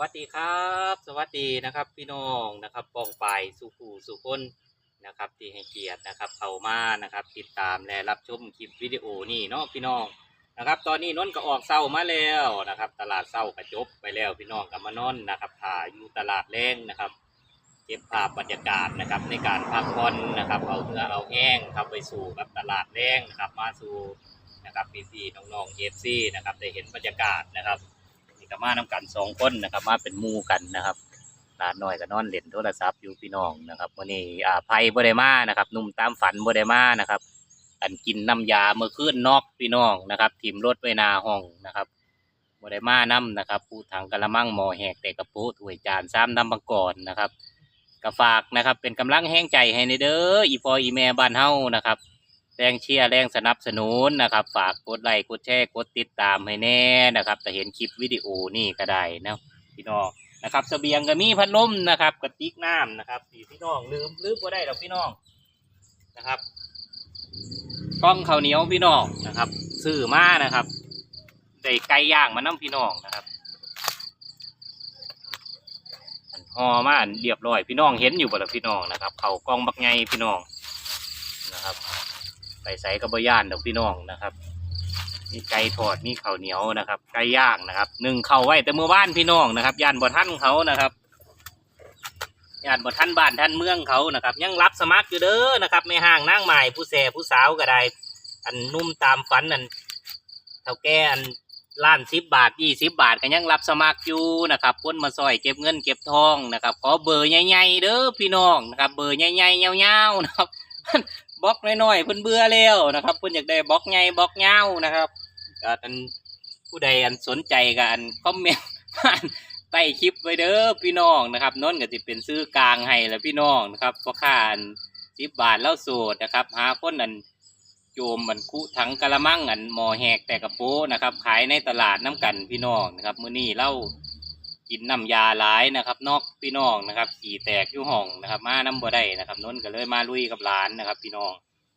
วัสดีครับ สวัสดีนะครับพี่น้องนะครับปองไปสุขูสุคนนะครับที่ให้เกียรตินะครับเข้ามานะครับ ติดตามและรับชมคลิปวิดีโอนี่เนาะพี่น้องนะครับ ตอนนี้นนท์ก็ออกเศร้ามาแล้วนะครับ ตลาดเศร้ากระจบไปแล้วพี่น้องกับมานอนนะครับถ่ายอยู่ตลาดแรงนะครับเก็บภาพบรรยากาศนะครับในการพักผ่อนนะครับ เอาเนื้อเอาแห้งครับไปสู่กับตลาดแรงนะครับมาสู่นะครับพี่ๆน้องๆเอฟซีนะครับได้เห็นบรรยากาศนะครับ ก็มานํกันสองคนนะครับ มาเป็นมู่กันนะครับหลานน้อยก็นอนเล่นโทรศัพท์อยู่พี่น้องนะครับวันนี้อ่าไพ่บ่ได้มานะครับหนุ่มตามฝันบ่ได้มานะครับ อันกินน้ำยาเมื่อคืนนอกพี่น้องนะครับทีมรถไว้หนาห้องนะครับบ่ได้มานํนะครับผู้ถังกะละมังหมอแหกแต่กระปุถ้วยจานซ้ำน้ำบังกรนะครับก็ฝากนะครับ เป็นกำลังแห้งใจให้ในเด้ออีพออีแม่บ้านเฮานะครับ แรงเชียร์แรงสนับสนุนนะครับ ฝากกดไลค์กดแชร์กดติดตามให้แน่นะครับแต่เห็นคลิปวิดีโอนี่ก็ได้นะพี่น้องนะครับเสบียงก็มีพัดลมนะครับกระติกน้ำนะครับที่พี่น้องลืมลืมบ่ได้หรอกพี่น้องนะครับกล้องข้าวเหนียวพี่น้องนะครับซื้อมานะครับได้ไก่ย่างมาน้ำพี่น้องนะครับห่อมานเรียบร้อยพี่น้องเห็นอยู่บ่ล่ะพี่น้องนะครับ เขากล้องบักไงพี่น้องนะครับ ไปใส่กระบย่านดอกพี่น้องนะครับ มีไก่ทอดมีข้าวเหนียวนะครับไก่ย่างนะครับหนึ่งเข้าไว้แต่เมื่อบ้านพี่น้องนะครับย่านบ่ท่านเขานะครับย่านบ่ท่านบ้านท่านเมืองเขานะครับ ยังรับสมัครอยู่เด้อนะครับไม่ห่างนั่งใหม่ผู้แสผู้สาวก็ได้ อันนุ่มตามฝันอันเท่าแก่อันล้านสิบบาทยี่สิบบาทก็ยังรับสมัครอยู่นะครับคนมาซอยเก็บเงินเก็บทองนะครับขอเบอร์ใหญ่ๆเด้อพี่น้องนะครับ เบอร์ใหญ่ๆยาวๆนะครับ บล็อกน้อยๆเพิ่นเบื่อแล้วนะครับเพิ่นอยากได้บล็อกใหญ่บล็อกยาวนะครับก็อันผู้ใดอันสนใจก็อันคอมเมนต์ผ่านใต้คลิปไว้เด้อพี่น้องนะครับนนท์ก็สิเป็นซื้อกลางให้แล้วพี่น้องนะครับเพราะค่าอันสิบบาทแล้วโสดนะครับ หาคนอันโจมมันคุถังกะละมังอันหมอแหกแต่กระโปะนะครับ ขายในตลาดน้ำกันพี่น้องนะครับมื้อนี้เล่า กินน้ำยาหลายนะครับนอกพี่น้องนะครับขี่แตกอยู่ห้องนะครับ มาน้ำบ่ได้นะครับนนท์ก็เลยมาลุยกับร้านนะครับ พี่น้อง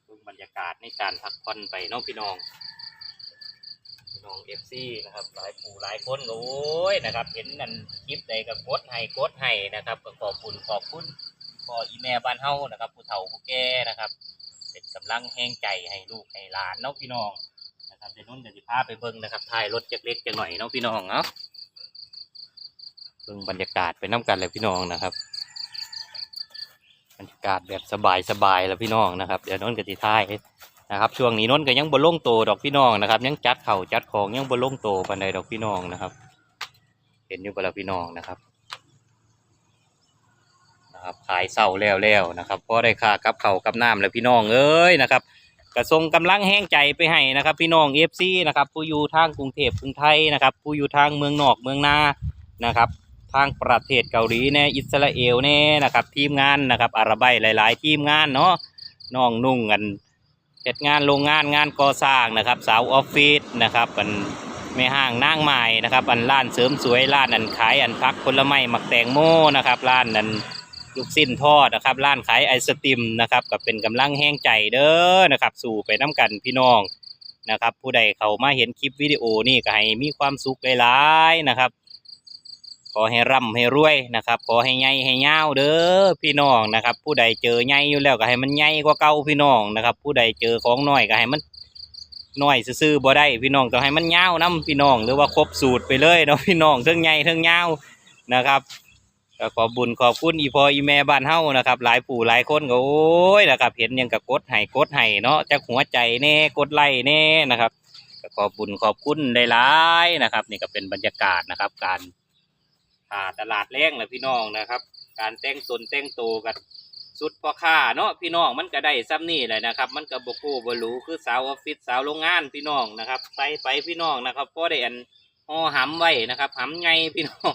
เบิ่งบรรยากาศในการพักผ่อนไปน้องพี่น้องพี่น้องเอฟซีนะครับหลายผู้หลายคนโอ้ยนะครับ เห็นนั่นคลิปใดก็กดให้กดให้นะครับก็ขอบคุณขอบคุณพออีแม่บ้านเฮานะครับ ผู้เฒ่าผู้แก่นะครับ เป็นกำลังแห้งใจให้ลูกให้หลานน้องพี่น้องนะครับเดี๋ยวนุ่นเดี๋ยวจะพาไปเบิ่งนะครับถ่ายรถจักเล็กจักหน่อยน้องพี่น้องเนาะ เบิ่งบรรยากาศไปน้ำกันเลยพี่น้องนะครับบรรยากาศแบบสบายสบายแล้วพี่น้องนะครับเดี๋ยวนนท์กติท้ายนะครับช่วงนี้นนท์ก็ยังบนล่งโตดอกพี่น้องนะครับ ยังจัดเข่าจัดของยังบนล่งโตปันใดดอกพี่น้องนะครับ เห็นอยู่บนแล้วพี่น้องนะครับนะครับขายเศร้าแล้วแล้วนะครับเพราะได้ค่ากับเข่ากับน้ำแล้วพี่น้องเอ้ยนะครับกระทรงกำลังแห้งใจไปให้นะครับ พี่น้องเอฟซีนะครับผู้อยู่ทางกรุงเทพกรุงไทยนะครับผู้อยู่ทางเมืองนอกเมืองนานะครับ ทางประเทศเกาหลีแน่อิสราเอลแน่นะครับ ทีมงานนะครับอาราไบหลาย ๆ ทีมงานเนาะน้องนุ่งกันเฮ็ดงานโรงงานงานก่อสร้างนะครับ สาวออฟฟิศนะครับอันไม่ห้างนางไม้นะครับ อันร้านเสริมสวยร้านอันขายอันพักผลไม้หมักแตงโมนะครับร้านอันลูกสิ้นทอดนะครับร้านขายไอศติมนะครับก็เป็นกำลังแห้งใจเด้อนะครับ สู่ไปน้ำกันพี่น้องนะครับ ผู้ใดเข้ามาเห็นคลิปวิดีโอนี่ก็ให้มีความสุขหลายๆนะครับ ขอให้ร่ำให้รวยนะครับ ขอให้ใหญ่ให้ยาวเด้อพี่น้องนะครับ ผู้ใดเจอใหญ่อยู่แล้วก็ให้มันใหญ่กว่าเก่าพี่น้องนะครับ ผู้ใดเจอของน้อยก็ให้มันน้อยซื่อๆบ่ได้พี่น้องต้องให้มันยาวนํพี่น้องหรือว่าครบสูตรไปเลยเนาะพี่น้องเทั้งใหญ่เทั้งยาวนะครับขอบุญขอบคุณอีพออีแม่บ้านเฮานะครับ หลายปู่หลายคนก็โอ้ยนะครับ เห็นยังกับกดให้กดให้เนาะจากหัวใจแน่กดไลค์แน่นะครับขอบุญขอบคุณหลายๆนะครับ นี่ก็เป็นบรรยากาศนะครับ การ่าตลาดแรงเลยพี่น้องนะครับ การแต่งตนแต่งโตกันสุดพอค่าเนาะพี่น้องมันก็ได้ซ้ำนี่เลยนะครับ มันก็บกูบหรูคือสาวออฟฟิศสาวโรงงานพี่น้องนะครับใส่ไปพี่น้องนะครับพอได้อันห่อหำไว้นะครับหำไงพี่น้อง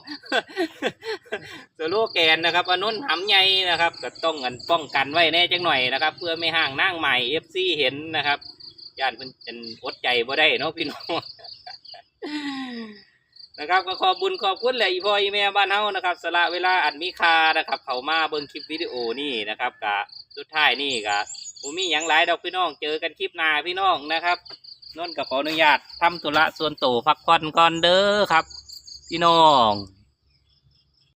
สโลแกนนะครับอนุนหำไงนะครับก็ต้องอันป้องกันไว้แน่จังหน่อยนะครับ เพื่อไม่ห่างนั่งใหม่เอฟซีเห็นนะครับย่านเพิ่นเป็นอดใจบ่ได้เนาะพี่น้อง นะครับก็ขอบุญขอบคุณแหละอีพ่ออีแม่บ้านเฮานะครับสละเวลาอันมีค่านะครับ เขามาเบิ่งคลิปวิดีโอนี่นะครับกะสุดท้ายนี่กะผมมีหยังหลายดอกพี่น้องเจอกันคลิปหน้าพี่น้องนะครับนนท์ก็ขออนุญาตทำธุระส่วนตัวพักผ่อนก่อนเด้อครับ พี่น้อง